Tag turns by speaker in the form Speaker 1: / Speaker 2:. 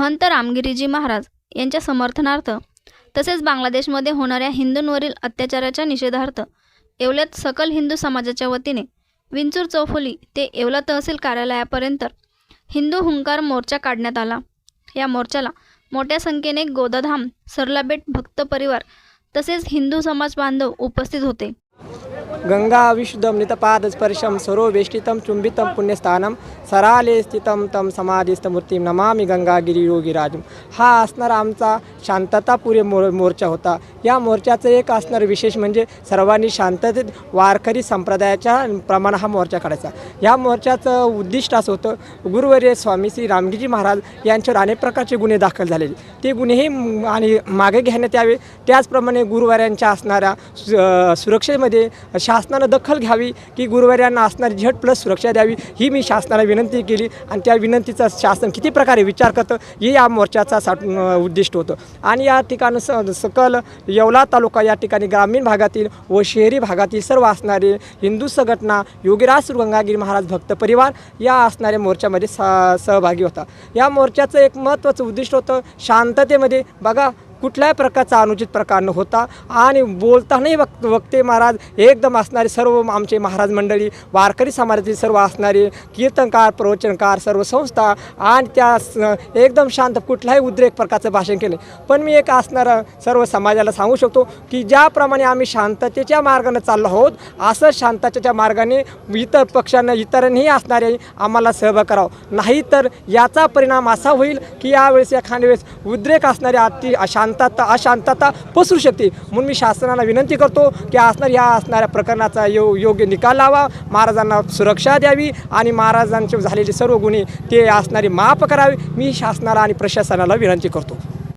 Speaker 1: महंत रामगिरीजी महाराज यांच्या समर्थनार्थ तसेच बांगलादेशमध्ये होणाऱ्या हिंदूंवरील अत्याचाराच्या निषेधार्थ येवल्यात सकल हिंदू समाजाच्या वतीने विंचूर चौफुली ते येवला तहसील कार्यालयापर्यंत हिंदू हुंकार मोर्चा काढण्यात आला. या मोर्चाला मोठ्या संख्येने गोदाधाम सरलाबेट भक्त परिवार तसेच हिंदू समाज बांधव उपस्थित होते.
Speaker 2: गंगा विशुद्धं नितपादस्पर्शं सरोवेष्टितं चुंबितं पुण्यस्थानं सराले स्थितं तं समाधीस्थमूर्तीं नमामि गंगागिरी योगीराजम हा असणारा आमचा शांततापुरे मोर मोर्चा होता। या मोर्चाचं एक असणारं विशेष म्हणजे सर्वांनी शांततेत वारकरी संप्रदायाच्या प्रमाण हा मोर्चा काढायचा। या मोर्चाचं उद्दिष्ट असं होतं गुरुवर्य स्वामी श्री रामगिरी महाराज यांच्यावर अनेक प्रकारचे गुन्हे दाखल झालेले। ते गुन्हेही आणि मागे घेण्यात यावे त्याचप्रमाणे गुरुवाऱ्यांच्या असणाऱ्या सु सुरक्षेमध्ये शासनानं दखल घ्यावी की गुरुवार्यांना असणारी झट प्लस सुरक्षा द्यावी ही मी शासनाला विनंती केली. आणि त्या विनंतीचा शासन किती प्रकारे विचार करतं हे या मोर्चाचा साठ उद्दिष्ट होतं. आणि या ठिकाणी स सकल येवला तालुका या ठिकाणी ग्रामीण भागातील व शहरी भागातील सर्व असणारे हिंदू संघटना योगीराज गंगागिरी महाराज भक्त परिवार या असणाऱ्या मोर्चामध्ये सा सहभागी होता. या मोर्चाचं एक महत्त्वाचं उद्दिष्ट होतं शांततेमध्ये. बघा कुठल्याही प्रकारचा अनुचित प्रकार न होता आणि बोलतानाही वक्त वक्ते महाराज एकदम असणारे सर्व आमचे महाराज मंडळी वारकरी समाजातील सर्व असणारे कीर्तनकार प्रवचनकार सर्व संस्था आणि त्या एकदम शांत कुठल्याही उद्रेक प्रकारचं भाषण केलं पण मी एक असणारं सर्व समाजाला सांगू शकतो की ज्याप्रमाणे आम्ही शांततेच्या मार्गाने चाललो आहोत असं शांततेच्या मार्गाने इतर पक्षांना इतरांनीही असणारे आम्हाला सहभाग करावं. नाही तर याचा परिणाम असा होईल की यावेळेस एखाद्या वेळेस उद्रेक असणारे अति शांतता अशांतता पसरू शकते. म्हणून मी शासनाला विनंती करतो की असणार या असणाऱ्या प्रकरणाचा यो योग्य निकाल लावा महाराजांना सुरक्षा द्यावी आणि महाराजांचे झालेले सर्व गुन्हे ते असणारी माफ करावे. मी शासनाला आणि प्रशासनाला विनंती करतो.